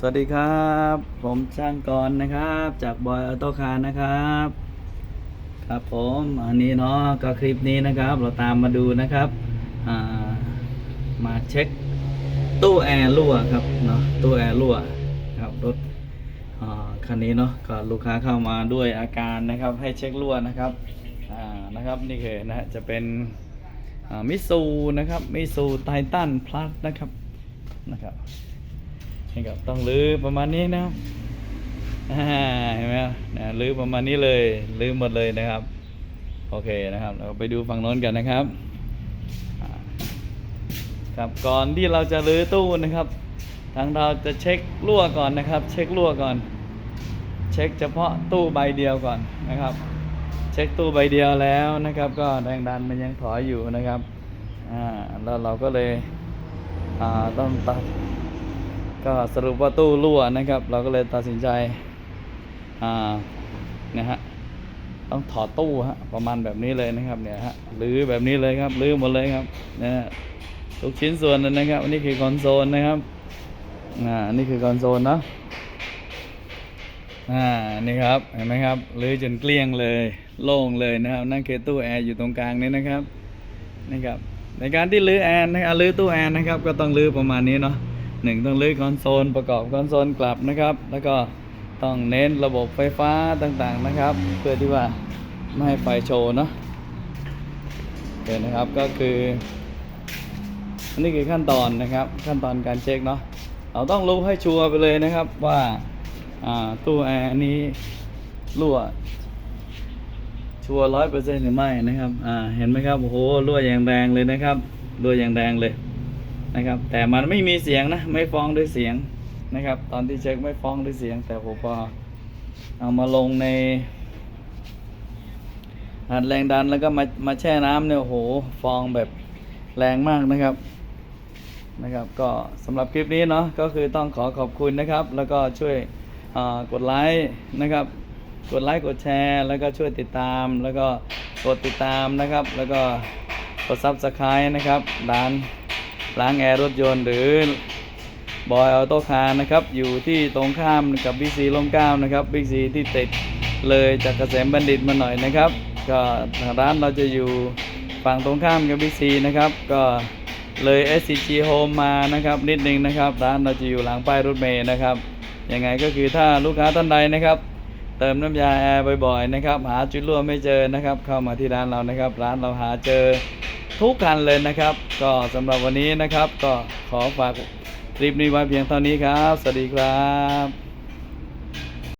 สวัสดีครับ ผมช่างกรนะครับ จากบอยออโต้คาร์นะครับ ครับผมอันนี้เนาะก็คลิปนี้นะครับ เราตามมาดูนะครับามาเช็คตู้แอร์รั่วครับเนาะตู้แอร์รั่วครับรถอ่าคันนี้เนาะก็ลูกค้าเข้ามาด้วยอาการนะครับ ให้เช็ครั่วนะครับนะครับนี่คือนะฮะจะเป็นมิซูนะครับมิซูไททันพลัสนะครับนะครับ นี่ครับต้องรื้อประมาณนี้นะครับเห็นไหมครับนะรื้อประมาณนี้เลยรื้อหมดเลยนะครับ โอเคนะครับ เราไปดูฝั่งโน้นกันนะครับ ครับก่อนที่เราจะรื้อตู้นะครับ ทางเราจะเช็ครั่วก่อนนะครับ เช็ครั่วก่อน เช็คเฉพาะตู้ใบเดียวก่อนนะครับ เช็คตู้ใบเดียวแล้วนะครับ ก็แรงดันมันยังถอยอยู่นะครับอ่าแล้วเราก็เลยอ่าต้องตัด ก็สรุปว่าตู้รั่วนะครับ เราก็เลยตัดสินใจอ่านะฮะต้องถอดตู้ฮะประมาณแบบนี้เลยนะครับเนี่ยฮะหรือแบบนี้เลยครับลื้อหมดเลยครับนะฮะทุกชิ้นส่วนนะครับอันนี้คือคอนโซลนะครับอ่าอันนี้คือคอนโซลเนาะอ่านี่ครับเห็นไหมครับลื้อจนเกลี้ยงเลยโล่งเลยนะครับนั่นคือตู้แอร์อยู่ตรงกลางนี้นะครับนี่ครับในการที่ลื้อแอร์นะครับลื้อตู้แอร์นะครับ ก็ต้องลื้อประมาณนี้เนาะ หนึ่งต้องลื้อคอนโซลประกอบคอนโซลกลับนะครับ แล้วก็ต้องเน้นระบบไฟฟ้าต่างๆนะครับ เพื่อที่ว่าไม่ให้ไฟโชว์เนาะโอเคนะครับก็คืออันนี้คือขั้นตอนนะครับ ขั้นตอนการเช็คเนาะเราต้องรู้ให้ชัวร์ไปเลยนะครับว่าอ่าตู้แอร์นี้รั่วชัวร้อยเปอร์เซ็นต์หรือไม่นะครับ อ่า เห็นไหมครับ โอ้โห รั่วอย่างแรงเลยนะครับ รั่วอย่างแรงเลย นะครับ แต่มันไม่มีเสียงนะ ไม่ฟ้องด้วยเสียงนะครับ ตอนที่เช็คไม่ฟ้องด้วยเสียง แต่ผมพอเอามาลงในหัดแรงดันแล้วก็มามาแช่น้ำเนี่ยโหฟองแบบแรงมากนะครับนะครับ ก็สำหรับคลิปนี้เนาะก็คือต้องขอขอบคุณนะครับ แล้วก็ช่วยกดไลค์นะครับ กดไลค์กดแชร์ แล้วก็ช่วยติดตาม แล้วก็กดติดตามนะครับ แล้วก็กดซับสไครต์นะครับร้าน ล้างแอร์รถยนต์หรือบอยออโต้คาร์นะครับ อยู่ที่ตรงข้ามกับบิ๊กซีลมเก้านะครับบิ๊กซีที่ติดเลยจากเกษมบัณฑิตมาหน่อยนะครับ ก็ทางร้านเราจะอยู่ฝั่งตรงข้ามกับบิ๊กซีนะครับ ก็เลย SCG Home มานะครับ นิดนึงนะครับ ร้านเราจะอยู่หลังป้ายรถเมย์นะครับ ยังไงก็คือถ้าลูกค้าท่านใดนะครับ เติมน้ำยาแอร์บ่อยๆนะครับ หาจุดรั่วไม่เจอนะครับ เข้ามาที่ร้านเรานะครับ ร้านเราหาเจอ ทุกคันเลยนะครับ ก็สำหรับวันนี้นะครับ ก็ขอฝากคลิปนี้ไว้เพียงเท่านี้ครับ สวัสดีครับ